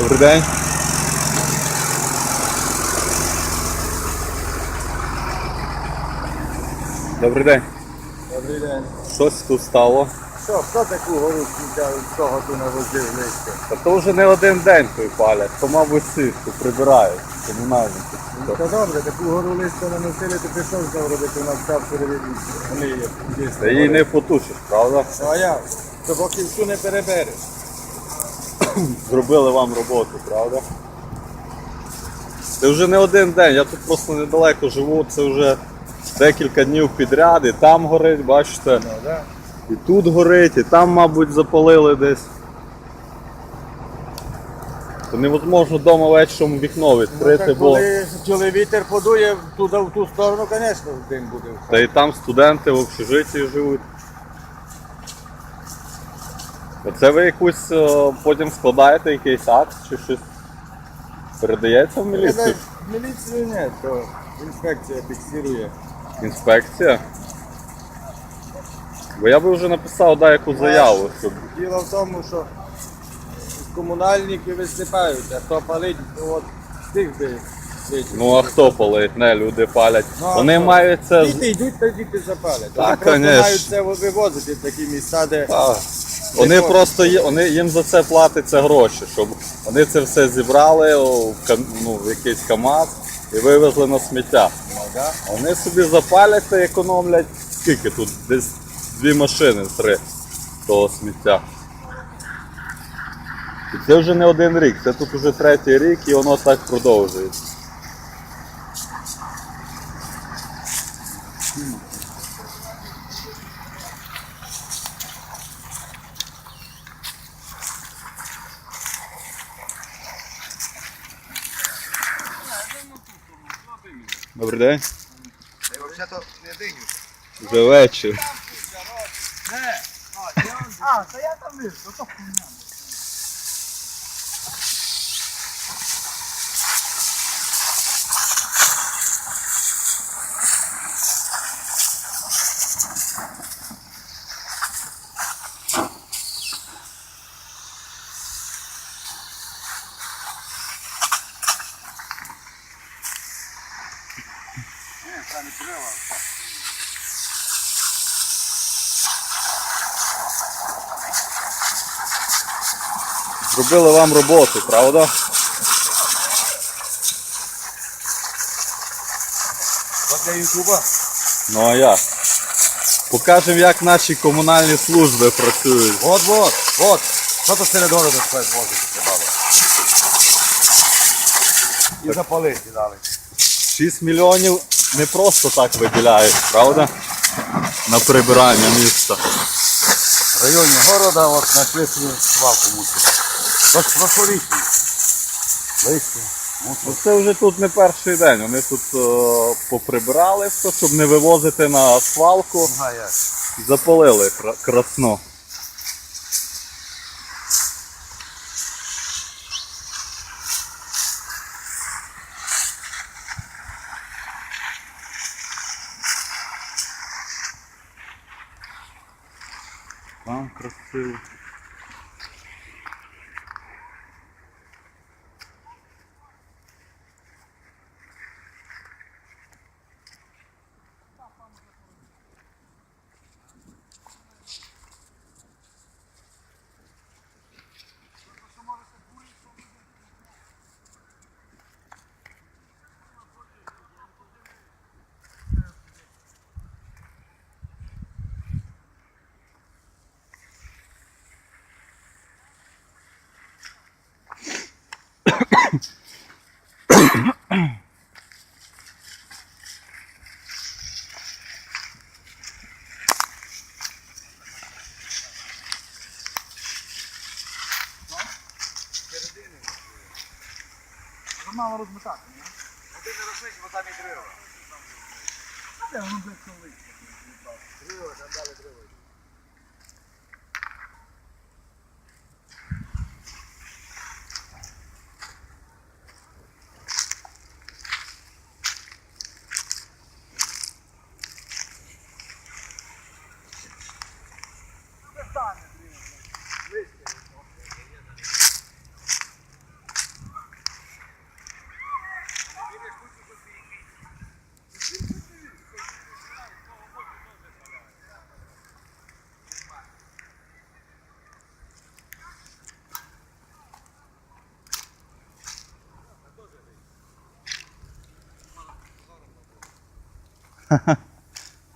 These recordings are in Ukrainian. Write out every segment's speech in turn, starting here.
Добрий день. Добрий день. Добрий день. Щось тут стало. Що, хто таку гору сміття з того ту навозив листя? Та то вже не один день той палять, то мабуть сітку прибирають. Комунальники. Ну, то добре, таку гору листя наносили, то пішов знову робити на. Вони є. Та її не потушиш, правда? Ну а я, то поки всю не перебереш. Зробили вам роботу, правда? Це вже не один день, я тут просто недалеко живу, це вже декілька днів підряд, і там горить, бачите, Ну, і тут горить, і там, мабуть, запалили десь. То невозможно вдома вечором вікно Ну, відкрити, так, бо коли, коли вітер подує туди в ту сторону, звісно, дим буде. та і там студенти в общежитті живуть. Оце ви якусь е, потім складаєте якийсь акт чи щось передається в міліцію? Міліцію ні, то інспекція фіксує. Інспекція? Бо я би вже написав да, яку заяву, щоб. Діло в тому, що комунальники висипають, а хто палить, то от тих би вичистити. Ну а хто палить? Не, люди палять. Ну, а Вони хто? мають це. Діти йдуть, та діти запалять. Так, Вони просто конечно. мають це вивозити в такі місця, де А, Вони просто є, вони, їм за це платиться гроші, щоб вони це все зібрали кам- ну, в якийсь КАМАЗ і вивезли на сміття. Вони собі запалять та економлять скільки тут? Десь дві машини, три того сміття. І це вже не один рік, це тут вже третій рік і воно так продовжується. Добрий день. Вже вечір. А, та я там вижу, то хуйня. Зробили вам роботу, правда? Для Ютуба. Ну а як? Покажемо, як наші комунальні служби працюють. От, от, от. Що то серед городу спец возити треба? І запалити дали. 6 мільйонів не просто так виділяють, правда? На прибирання міста. В районі города от знайшли свалку мусили. Тож. Листя. Ну це вже тут не перший день. Вони тут о, поприбирали все, щоб не вивозити на свалку. Ага, як. І запалили кра- красно. Там красиво. Мало розмотати, не? Не розмиш, бо там і дерева. А де воно буде коли? Дерева, там далі дерева.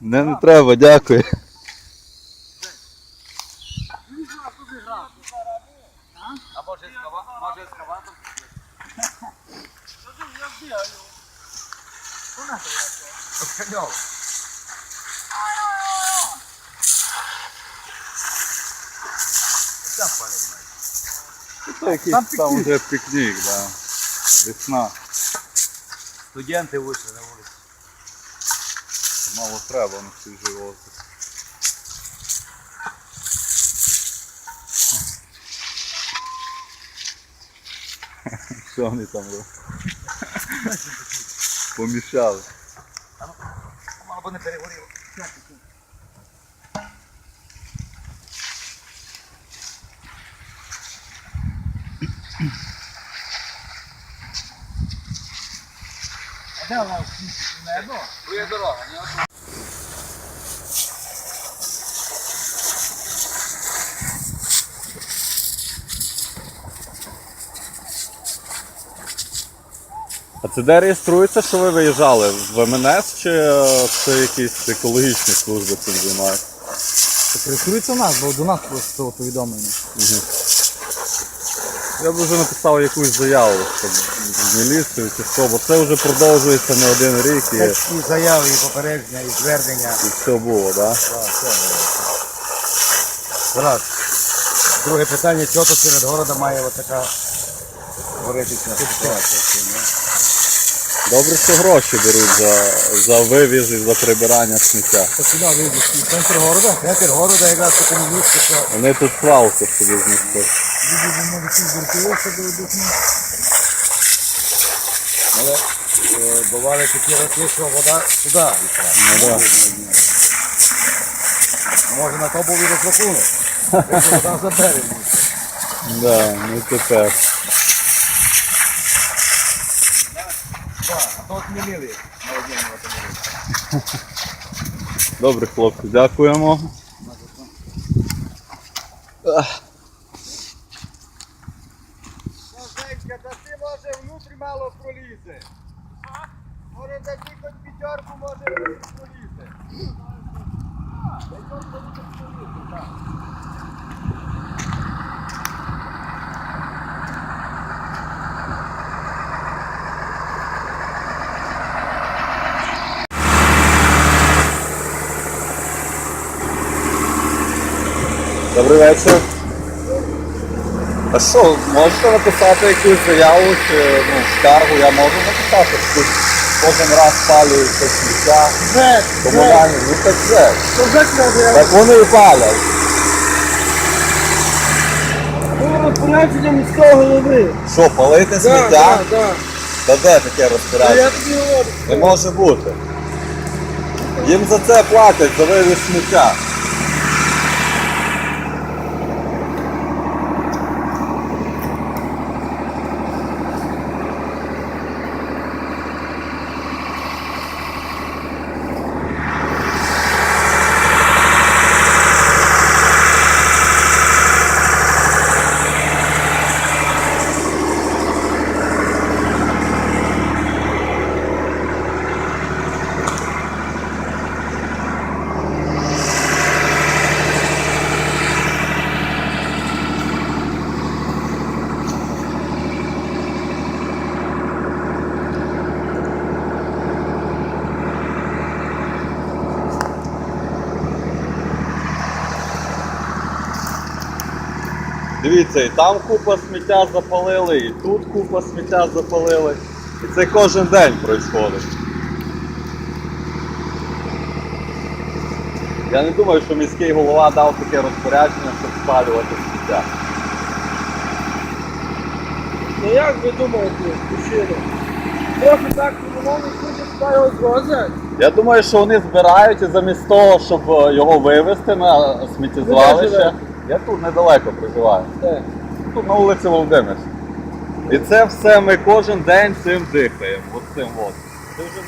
Не, не треба, дякую. А може ескава... може. Там палять навіть. Це якийсь там, вже пікнік, да. Весна. Студенти вийшли. Мало треба на свіжий животик. Що вони там? Помішали. Мало би не перегоріло. Де вона небо? Дорога, не одна. А це де реєструється, що ви виїжджали? В МНС чи е, це якісь екологічні служби цим займаються? Реєструється у нас, бо до нас просто повідомлення. Я б вже написав якусь заяву, щоб в міліцію чи що, бо це вже продовжується не один рік і, І заяви, і попередження, і звернення. і все було, так? Да? Раз. Друге питання, чого тут серед города має отака така говоритися ситуація. з ну? Добре, що гроші беруть за, за вивіз і за прибирання сміття. То сюди вийдеш в центр города. Центр города якраз такому місці, що Вони тут свалку собі знесли. Люди вже можуть ці вертолоти доведуть. ну. але е, бували такі роки, що вода сюди йшла. Ну, да. Може на то був і розрахунок. Вода за берег. Да, ну тепер. Так, а то змінили на одному автомобілі. Добре, хлопці, дякуємо. Женька, та ти може внутрі мало пролізе. Може за тільки п'ятерку може Добрий вечір. А що, можете написати якусь заяву чи ну, скаргу? Я можу написати, що тут кожен раз палюється сміття. Комунальні, ну так то треба. Так вони і палять. Було розпорядження міського голови. Що, палити сміття? Та де таке розпорядження? тобі говорю. Не може бути. Їм за це платять, за вивіз сміття. Дивіться, і там купа сміття запалили, і тут купа сміття запалили. І це кожен день відбувається. Я не думаю, що міський голова дав таке розпорядження, щоб спалювати сміття. Ну як ви думаєте, мужчина? Трохи так сюди його. Я думаю, що вони збирають і замість того, щоб е, його вивезти на сміттєзвалище. Я тут недалеко проживаю. Де? Тут на вулиці Володимир. І це все ми кожен день цим дихаємо. От цим от. Це вже